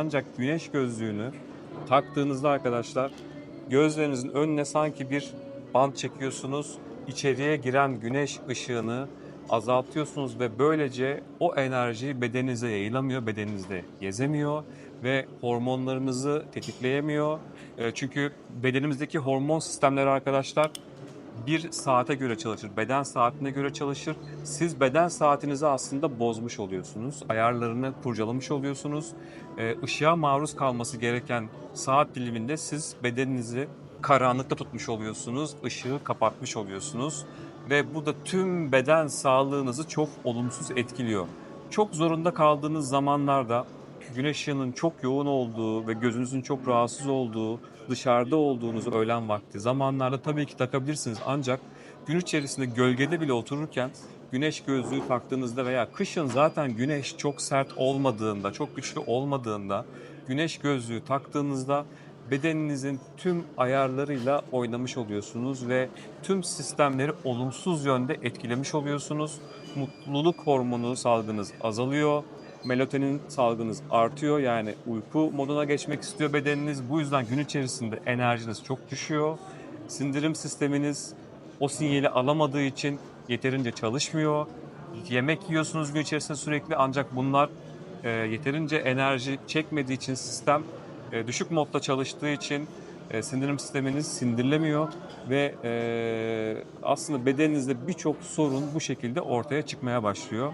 Ancak güneş gözlüğünü taktığınızda arkadaşlar gözlerinizin önüne sanki bir bant çekiyorsunuz. İçeriye giren güneş ışığını azaltıyorsunuz ve böylece o enerji bedeninize yayılamıyor, bedeninizde gezemiyor ve hormonlarınızı tetikleyemiyor. Çünkü bedenimizdeki hormon sistemleri arkadaşlar bir saate göre çalışır, beden saatine göre çalışır. Siz beden saatinizi aslında bozmuş oluyorsunuz, ayarlarını kurcalamış oluyorsunuz. Ee, ışığa maruz kalması gereken saat diliminde siz bedeninizi karanlıkta tutmuş oluyorsunuz, ışığı kapatmış oluyorsunuz ve bu da tüm beden sağlığınızı çok olumsuz etkiliyor. Çok zorunda kaldığınız zamanlarda güneş ışığının çok yoğun olduğu ve gözünüzün çok rahatsız olduğu, dışarıda olduğunuz öğlen vakti zamanlarda tabii ki takabilirsiniz. Ancak gün içerisinde gölgede bile otururken güneş gözlüğü taktığınızda veya kışın zaten güneş çok sert olmadığında, çok güçlü olmadığında güneş gözlüğü taktığınızda bedeninizin tüm ayarlarıyla oynamış oluyorsunuz ve tüm sistemleri olumsuz yönde etkilemiş oluyorsunuz. Mutluluk hormonu salgınız azalıyor melatonin salgınız artıyor. Yani uyku moduna geçmek istiyor bedeniniz. Bu yüzden gün içerisinde enerjiniz çok düşüyor. Sindirim sisteminiz o sinyali alamadığı için yeterince çalışmıyor. Yemek yiyorsunuz gün içerisinde sürekli ancak bunlar e, yeterince enerji çekmediği için sistem e, düşük modda çalıştığı için e, sindirim sisteminiz sindirilemiyor ve e, aslında bedeninizde birçok sorun bu şekilde ortaya çıkmaya başlıyor.